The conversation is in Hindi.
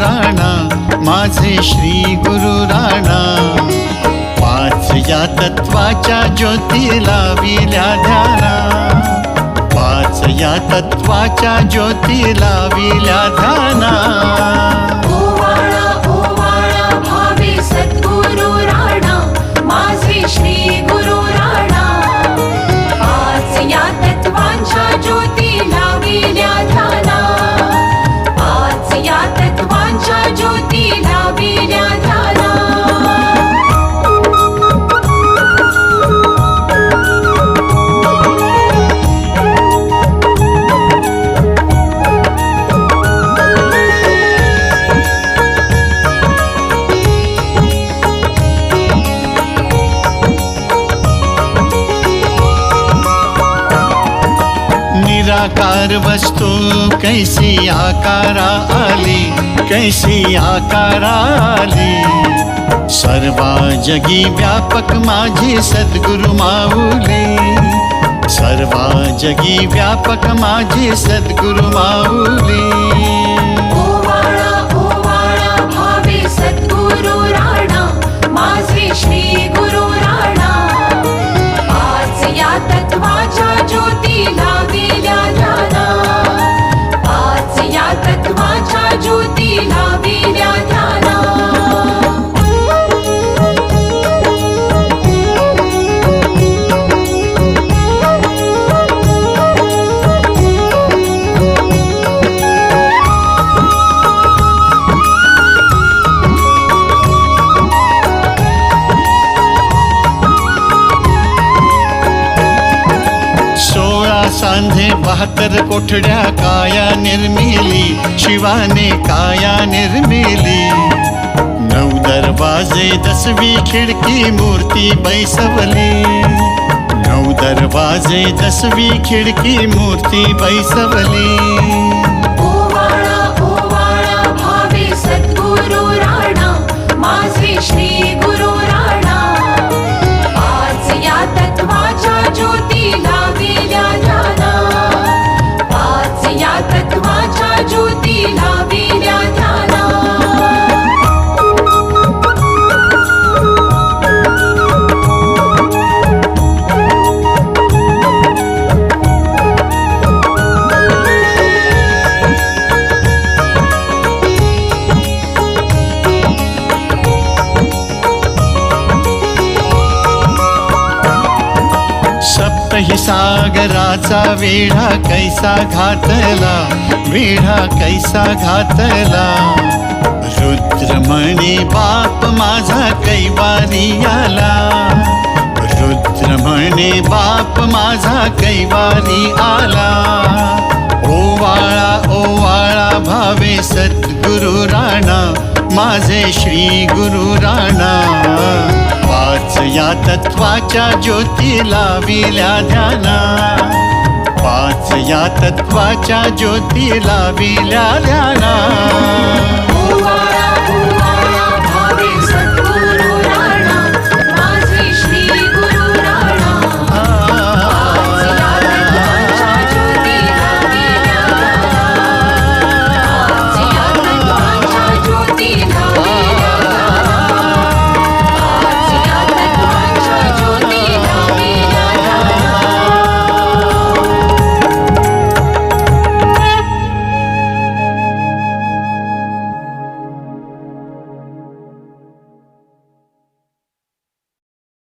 राणा, माझे श्री गुरु राणा. पाच या तत्वाच्या ज्योति लाविल्या ध्याना. पाच या तत्वाच्या ज्योति लाविल्या ध्याना. निराकार वस्तु, कैसी आकारा आली, कैसी आकारा आली। सर्वा जगी व्यापक माझी सद्गुरु माऊली। सर्वा जगी व्यापक माझी सद्गुरु माऊली। सांधे बहात्तर कोठड्या काया निर्मिली, शिवाने काया निर्मिली। नौ दरवाजे, दसवीं खिडकी, मूर्ति बैसवली। नऊ दरवाजे, दसवीं खिडकी, मूर्ति बैसवली। सागराचा वेढा कैसा घातला वेढा कैसा घातला. रुद्रमणी बाप माझा कैवारी आला. रुद्रमणी बाप माझा कैवारी आला. ओवाळा ओवाळा भावे सद्गुरु राणा माझे श्री गुरु राणा. पाच या तत्वाच्या ज्योती लाविल्या ध्याना पाच या तत्वाच्या ज्योती लाविल्या ध्याना